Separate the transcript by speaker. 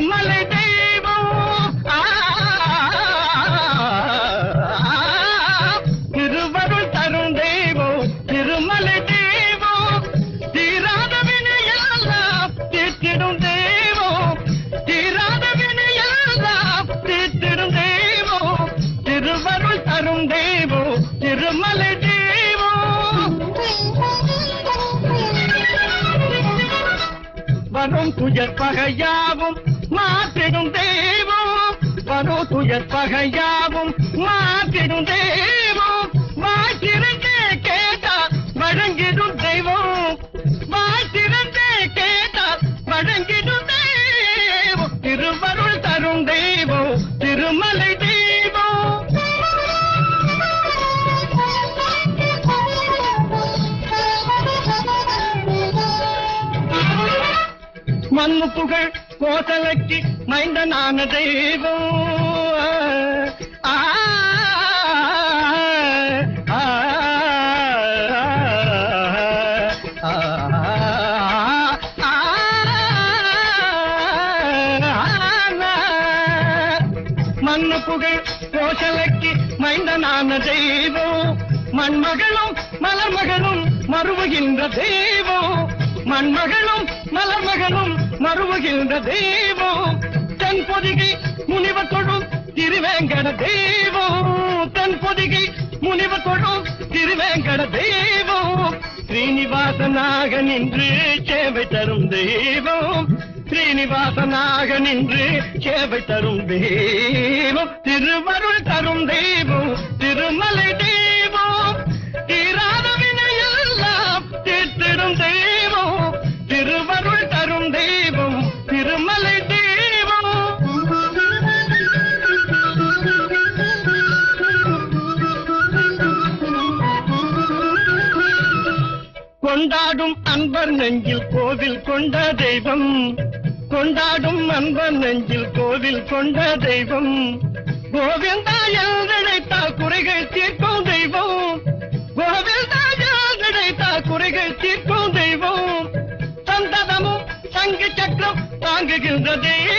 Speaker 1: திருமலை தெய்வம். திருவருள் தரும் தெய்வம் திருமலை தெய்வம். தீராத வினையெல்லாம் தீர்த்திடும் தெய்வம். தீராத வினையெல்லாம் தீர்த்திடும் தெய்வம். திருவருள் தரும் தெய்வம் திருமலை தெய்வம். வரும் துயர் பகையாவும் மாற்றிடும் தெய்வம் வரோ துயர் பகையாவும் மாற்றிடும் தெய்வம். வாய்த்திருந்தே கேட்டா வழங்கிடும் தெய்வம். வாய்த்திருந்தே கேட்டா வழங்கிடும் தெய்வம். திருவருள் தரும் தெய்வம் திருமலை தெய்வம். மண்ணு புகழ் கோசலைக்கு மைந்தனான தெய்வம். மண்ணு புகழ் கோசலைக்கு மைந்தனான தெய்வம். மண்மகளும் மலர்மகளும் மறுவுகின்ற தெய்வம். மண்மகளும் மலர்மகளும் மறுவுகின்ற தெய்வம். திருவேங்கட தெய்வம் தன் பொதிகை முனிவர் தொழும் திருவேங்கட தெய்வம் ஸ்ரீனிவாசனாக நின்று சேவை தரும் தெய்வம். ஸ்ரீனிவாசனாக நின்று சேவை தரும் தெய்வம். திருவருள் தரும் தெய்வம் திருமலை தெய்வம் கொண்டாடும் அன்பர் நெஞ்சில் கோவில் கொண்ட தெய்வம். கொண்டாடும் அன்பர் நெஞ்சில் கோவில் கொண்ட தெய்வம். கோவிந்தா நினைத்தால் குறைகள் தீர்க்கும் தெய்வம். கோவிந்தா நினைத்தால் குறைகள் தீர்க்கும் தெய்வம். சந்ததமும் சங்கு சக்கரம் தாங்குகின்ற தெய்வம்.